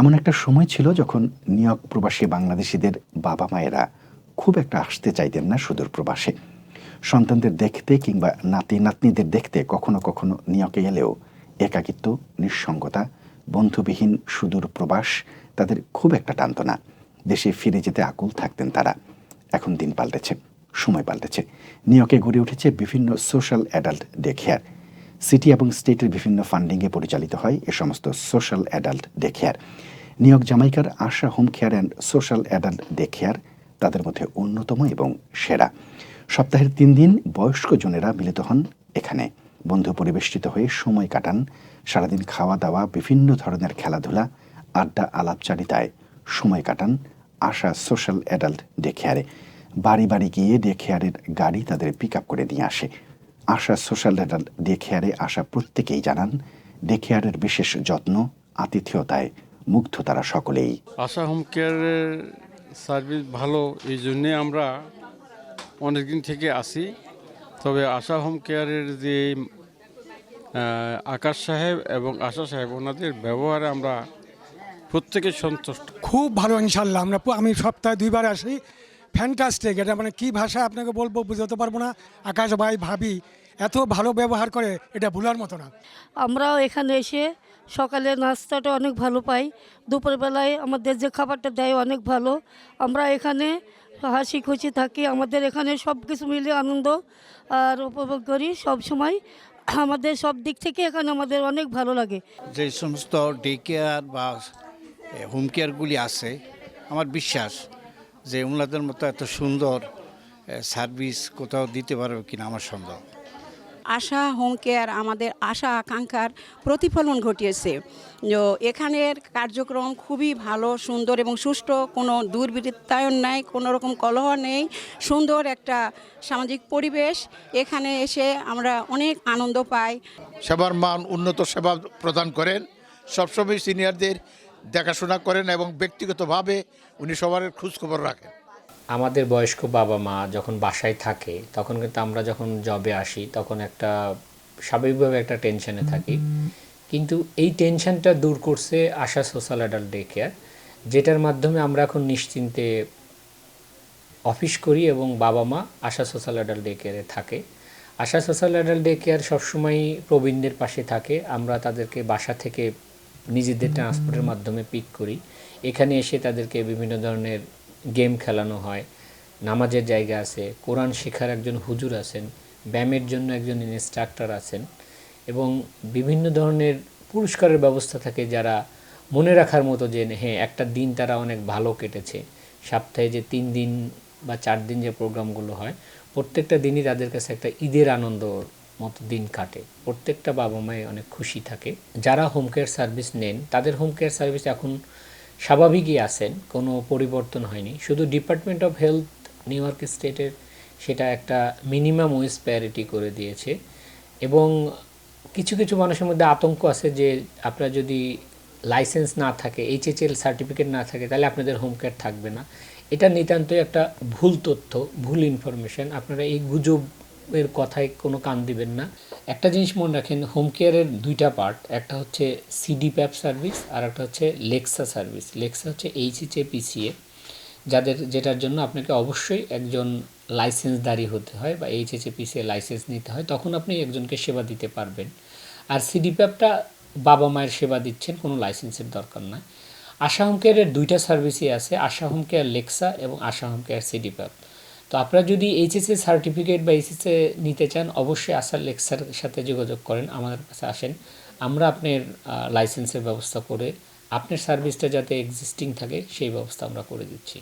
এমন একটা সময় ছিল যখন নিয়োগ প্রবাসী বাংলাদেশিদের বাবা মায়েরা খুব একটা আসতে চাইতেন না সুদূর প্রবাসে। সন্তানদের দেখতে কিংবা নাতি নাতনিদের দেখতে কখনো কখনো নিয়োগে এলেও একাকিত্ব, নিঃসঙ্গতা, বন্ধুবিহীন সুদূর প্রবাস তাদের খুব একটা টানত না। দেশে ফিরে যেতে আকুল থাকতেন তারা। এখন দিন পাল্টেছে, সময় পাল্টেছে। নিয়োগে গড়ে উঠেছে বিভিন্ন সোশ্যাল অ্যাডাল্ট ডে সিটি এবং স্টেটের বিভিন্ন ফান্ডিংয়ে পরিচালিত হয় এ সমস্ত সোশ্যাল অ্যাডাল্ট ডে কেয়ার জামাইকার Asha home care and social adult day care তাদের মধ্যে অন্যতম এবং সেরা। সপ্তাহের তিন দিন বয়স্ক জনেরা মিলিত হন এখানে। বন্ধু পরিবেষ্টিত হয়ে সময় কাটান। সারাদিন খাওয়া দাওয়া বিভিন্ন ধরনের খেলাধুলা, আড্ডা আলাপচারিতায় সময় কাটান আশা সোশ্যাল অ্যাডাল্ট ডে কেয়ারে বাড়ি বাড়ি গিয়ে ডে কেয়ারের গাড়ি তাদের পিক আপ করে নিয়ে আসে। আশা সোশ্যাল অ্যাডাল্ট ডে কেয়ারে আসা প্রত্যেকেই জানান ডে কেয়ারের বিশেষ যত্ন আতিথেয়তায় মুগ্ধ তারা সকলেই। আশা হোম কেয়ারের সার্ভিস ভালো এই জন্যে আমরা অনেক দিন থেকে আসি। তবে আশা হোম কেয়ারের যে আকাশ সাহেব এবং আশা সাহেব ওনাদের ব্যবহারে আমরা প্রত্যেকে সন্তুষ্ট। খুব ভালো ইনশাল্লাহ। আমরা আমি সপ্তাহে দুইবার আসি। ফ্যান্টাস্টিক এটা মানে কি ভাষা আপনাকে বলব বুঝতে পারব না। আকাশ ভাই ভাবি এত ভালো ব্যবহার করে এটা ভুলার মতো না। আমরাও এখানে এসে সকালে নাস্তাটা অনেক ভালো পাই। দুপুরবেলায় আমাদের যে খাবারটা দেয় অনেক ভালো। আমরা এখানে হাসি খুশি থাকি আমাদের এখানে সব কিছু মিলে আনন্দ আর উপভোগ করি সব সময় আমাদের সব দিক থেকে এখানে আমাদের অনেক ভালো লাগে। যে সমস্ত ডে কেয়ার বা হোম কেয়ারগুলি আছে আমার বিশ্বাস যে ওনাদের মতো এত সুন্দর সার্ভিস কোথাও দিতে পারবে কিনা আমার সন্দেহ। আশা হোম কেয়ার আমাদের আশা, আকাঙ্ক্ষার প্রতিফলন ঘটিয়েছে। এখানের কার্যক্রম খুবই ভালো, সুন্দর এবং সুষ্ঠু, কোনো দুর্বৃত্তায়ন নাই, কোনো রকম কলহ নেই, সুন্দর একটা সামাজিক পরিবেশ। এখানে এসে আমরা অনেক আনন্দ পাই। সেবার মান উন্নত সেবা প্রদান করেন। সবসময় সিনিয়রদের দেখাশোনা করেন এবং ব্যক্তিগতভাবে উনি সবার খোঁজখবর রাখেন। আমাদের বয়স্ক বাবা মা যখন বাসায় থাকে, তখন কিন্তু আমরা যখন জবে আসি, তখন একটা স্বাভাবিকভাবে একটা টেনশনে থাকি। কিন্তু এই টেনশনটা দূর করছে Asha social adult day care যেটার মাধ্যমে আমরা এখন নিশ্চিন্তে অফিস করি এবং বাবা মা আশা সোশ্যাল অ্যাডাল্ট ডে কেয়ারে থাকে। Asha social adult day care সবসময় প্রবীণদের পাশে থাকে। আমরা তাদেরকে বাসা থেকে নিজেদের ট্রান্সপোর্টের মাধ্যমে পিক করি। এখানে এসে তাদেরকে বিভিন্ন ধরনের গেম খেলানো হয়, নামাজের জায়গা আছে, কোরআন শেখার একজন হুজুর আছেন, ব্যায়ামের জন্য একজন ইনস্ট্রাক্টর আছেন এবং বিভিন্ন ধরনের পুরস্কারের ব্যবস্থা থাকে যারা মনে রাখার মতো যে হ্যাঁ একটা দিন তারা অনেক ভালো কেটেছে। সপ্তাহে যে তিন দিন বা চার দিন যে প্রোগ্রামগুলো হয়, প্রত্যেকটা দিনই তাদের কাছে একটা ঈদের আনন্দ মতো দিন কাটে। প্রত্যেকটা বাবা মায়ে অনেক খুশি থাকে। যারা হোম কেয়ার সার্ভিস নেন, তাদের হোম কেয়ার সার্ভিস এখন স্বাভাবিকই আছেন, কোনো পরিবর্তন হয়নি। শুধু department of health New York স্টেটের সেটা একটা মিনিমাম ওয়েজ প্যারিটি করে দিয়েছে এবং কিছু কিছু মানুষের মধ্যে আতঙ্ক আছে যে আপনার যদি লাইসেন্স না থাকে এইচএচএল সার্টিফিকেট না থাকে, তাহলে আপনাদের হোম কেয়ার থাকবে না। এটা নিতান্তই একটা ভুল তথ্য, ভুল ইনফরমেশন আপনারা এই গুজবের কথায় কোনো কান দিবেন না। একটা জিনিস মনে রাখেন হোম কেয়ারের দুইটা পার্ট একটা হচ্ছে সিডি প্যাপ সার্ভিস আর একটা হচ্ছে লেক্সা সার্ভিস লেক্সা হচ্ছে এইচএচএ পিসিএ যাদের, যেটার জন্য আপনাকে অবশ্যই একজন লাইসেন্সদারি হতে হয় বা এইচএচএ পিসিএ লাইসেন্স নিতে হয়, তখন আপনি একজনকে সেবা দিতে পারবেন। আর সিডি প্যাপটা বাবা মায়ের সেবা দিচ্ছেন, কোনো লাইসেন্সের দরকার নয় আশা হোম কেয়ারের দুইটা সার্ভিসই আছে, আশা হোম কেয়ার লেক্সা এবং Asha home care CD PAP তো আপনারা যদি এইচএসএ সার্টিফিকেট বা এইচএসএ নিতে চান, অবশ্যই আসার লেক্সার সাথে যোগাযোগ করেন, আমাদের কাছে আসেন। আমরা আপনার লাইসেন্সের ব্যবস্থা করে আপনার সার্ভিসটা যাতে এক্সিস্টিং থাকে, সেই ব্যবস্থা আমরা করে দিচ্ছি।